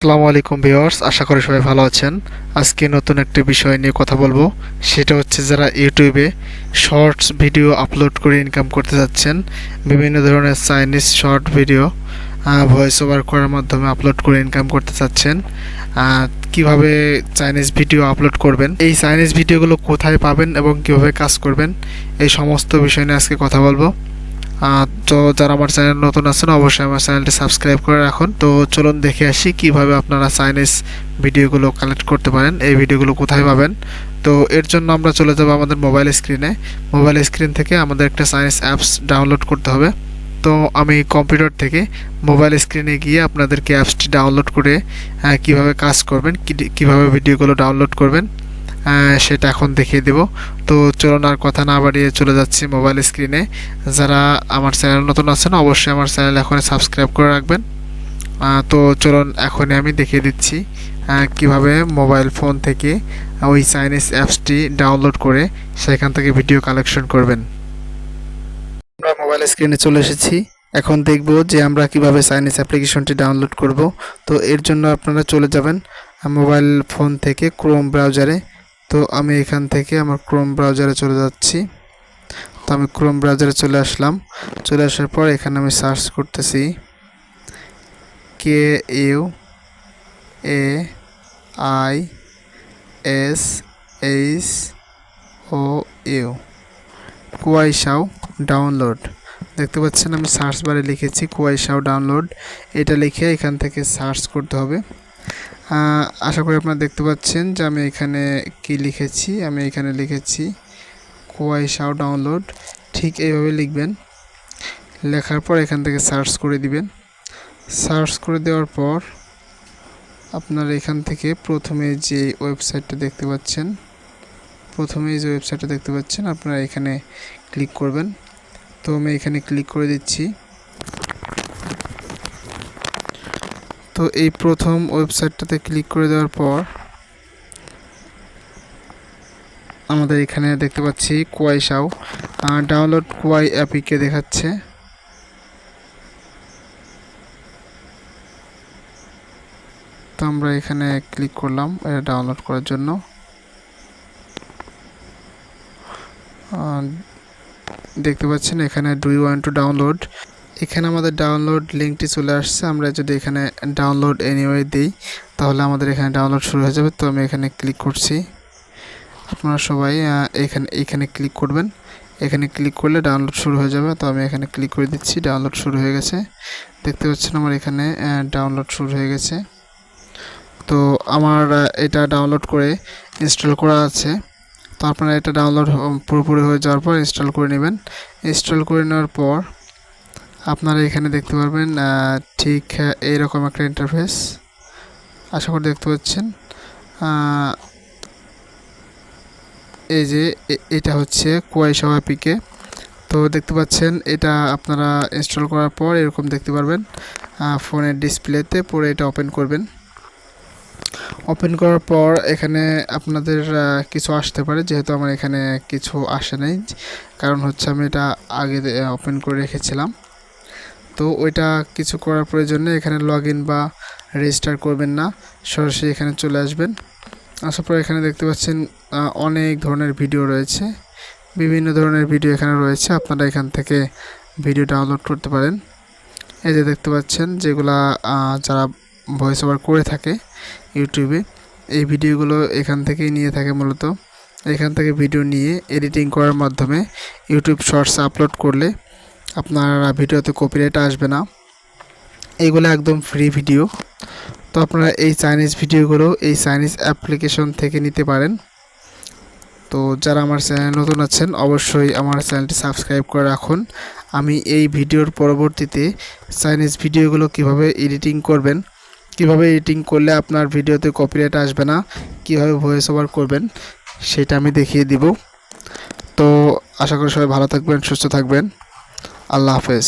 আসসালামু আলাইকুম ভিউয়ার্স, আশা করি সবাই ভালো আছেন। আজকে নতুন একটি বিষয় নিয়ে কথা বলব। সেটা হচ্ছে যারা ইউটিউবে শর্টস ভিডিও আপলোড করে ইনকাম করতে যাচ্ছেন, বিভিন্ন ধরনের Chinese short video voice over করার মাধ্যমে আপলোড করে ইনকাম করতে চাচ্ছেন কীভাবে চাইনিজ ভিডিও আপলোড করবেন, এই চাইনিজ ভিডিওগুলো কোথায় পাবেন এবং কীভাবে কাজ করবেন, এই সমস্ত বিষয় নিয়ে আজকে কথা বলব। তো যারা আমার চ্যানেল নতুন আছেন, অবশ্যই আমার চ্যানেলটি সাবস্ক্রাইব করে রাখুন। তো চলুন দেখে আসি কীভাবে আপনারা চাইনিজ ভিডিওগুলো কালেক্ট করতে পারেন, এই ভিডিওগুলো কোথায় পাবেন। তো এর জন্য আমরা চলে যাব আমাদের মোবাইল স্ক্রিনে মোবাইল স্ক্রিন থেকে আমাদের একটা চাইনিজ অ্যাপস ডাউনলোড করতে হবে। তো আমি কম্পিউটার থেকে মোবাইল স্ক্রিনে গিয়ে আপনাদেরকে অ্যাপসটি ডাউনলোড করে কীভাবে কাজ করবেন কীভাবে ভিডিওগুলো ডাউনলোড করবেন সেটা এখন দেখিয়ে দেব। তো চলুন আর কথা না বাড়িয়ে চলে যাচ্ছি মোবাইল স্ক্রিনে যারা আমার চ্যানেল নতুন আছেন, অবশ্যই আমার চ্যানেল এখন সাবস্ক্রাইব করে রাখবেন। তো চলুন এখনই আমি দেখিয়ে দিচ্ছি কীভাবে মোবাইল ফোন থেকে ওই চাইনিজ অ্যাপসটি ডাউনলোড করে সেখান থেকে ভিডিও কালেকশন করবেন। আমরা মোবাইল স্ক্রিনে চলে এসেছি। এখন দেখব যে আমরা কীভাবে চাইনিজ অ্যাপ্লিকেশনটি ডাউনলোড করব। তো এর জন্য আপনারা চলে যাবেন মোবাইল ফোন থেকে ক্রোম ব্রাউজারে তো আমি এখান থেকে আমার ক্রোম ব্রাউজারে চলে যাচ্ছি। তো আমি ক্রোম ব্রাউজারে চলে আসলাম। চলে আসার পর এখানে আমি সার্চ করতেছি। K U A I S H O U Kuaishou download দেখতে পাচ্ছেন আমি সার্চ বারে লিখেছি কুয়াইশাও ডাউনলোড এটা লিখে এখান থেকে সার্চ করতে হবে। আশা করি আপনারা দেখতে পাচ্ছেন যে আমি এখানে কি লিখেছি। আমি এখানে লিখেছি কুয়াইশাও ডাউনলোড। ঠিক এইভাবে লিখবেন। লেখার পর এখান থেকে সার্চ করে দিবেন। সার্চ করে দেওয়ার পর আপনার এখান থেকে প্রথমে যে ওয়েবসাইটটা দেখতে পাচ্ছেন, প্রথমে যে ওয়েবসাইটটা দেখতে পাচ্ছেন, আপনারা এখানে ক্লিক করবেন। তো আমি এখানে ক্লিক করে দিচ্ছি। তো এই প্রথম ওয়েবসাইটটাতে ক্লিক করে দেওয়ার পর আমাদের এখানে দেখতে পাচ্ছি কোয়াইশাও। ডাউনলোড কোয়াই অ্যাপিকে দেখাচ্ছে। তো আমরা এখানে ক্লিক করলাম এটা ডাউনলোড করার জন্য। দেখতে পাচ্ছেন এখানে do you want to download এখানে আমাদের ডাউনলোড লিঙ্কটি চলে আসছে, আমরা যদি এখানে ডাউনলোড এনিওয়ে দিই, তাহলে আমাদের এখানে ডাউনলোড শুরু হয়ে যাবে। তো আমি এখানে ক্লিক করছি। আপনারা সবাই এখানে এখানে ক্লিক করবেন। এখানে ক্লিক করলে ডাউনলোড শুরু হয়ে যাবে। তো আমি এখানে ক্লিক করে দিচ্ছি ডাউনলোড শুরু হয়ে গেছে। দেখতে পাচ্ছেন আমার এখানে ডাউনলোড শুরু হয়ে গেছে। তো আমার এটা ডাউনলোড করে ইনস্টল করা আছে। তো আপনারা এটা ডাউনলোড পুরোপুরি হয়ে যাওয়ার পর ইনস্টল করে নেবেন। ইনস্টল করে নেওয়ার পর আপনারা এখানে দেখতে পারবেন ঠিক এইরকম একটা ইন্টারফেস আশা করি দেখতে পাচ্ছেন। এই যে এটা হচ্ছে কুয়াইশা অ্যাপিকে তো দেখতে পাচ্ছেন, এটা আপনারা ইনস্টল করার পর এরকম দেখতে পারবেন। ফোনের ডিসপ্লেতে পরে এটা ওপেন করবেন। ওপেন করার পর এখানে আপনাদের কিছু আসতে পারে, যেহেতু আমার এখানে কিছু আসে নাই। কারণ হচ্ছে আমি এটা আগে ওপেন করে রেখেছিলাম। তো ওইটা কিছু করার প্রয়োজন নেই এখানে লগ বা রেজিস্টার করবেন না। সরাসরি এখানে চলে আসবেন। আসার পর এখানে দেখতে পাচ্ছেন অনেক ধরনের ভিডিও রয়েছে। বিভিন্ন ধরনের ভিডিও এখানে রয়েছে। আপনারা এখান থেকে ভিডিও ডাউনলোড করতে পারেন। এই যে দেখতে পাচ্ছেন, যেগুলা যারা ভয়েস ওভার করে থাকে ইউটিউবে এই ভিডিওগুলো এখান থেকেই নিয়ে থাকে মূলত। এখান থেকে ভিডিও নিয়ে এডিটিং করার মাধ্যমে ইউটিউব শর্টস আপলোড করলে আপনার ভিডিওতে কপিরাইট আসবে না। এইগুলো একদম ফ্রি ভিডিও তো আপনারা এই চাইনিজ ভিডিওগুলো এই চাইনিজ অ্যাপ্লিকেশন থেকে নিতে পারেন। তো যারা আমার চ্যানেল নতুন আছেন, অবশ্যই আমার চ্যানেলটি সাবস্ক্রাইব করে রাখুন। আমি এই ভিডিওর পরবর্তীতে চাইনিজ ভিডিওগুলো কীভাবে এডিটিং করবেন, কীভাবে এডিটিং করলে আপনার ভিডিওতে কপিরাইট আসবে না, কীভাবে ভয়েস ওভার করবেন, সেটা আমি দেখিয়ে দিব। তো আশা করি সবাই ভালো থাকবেন, সুস্থ থাকবেন। আল্লাহ হাফেজ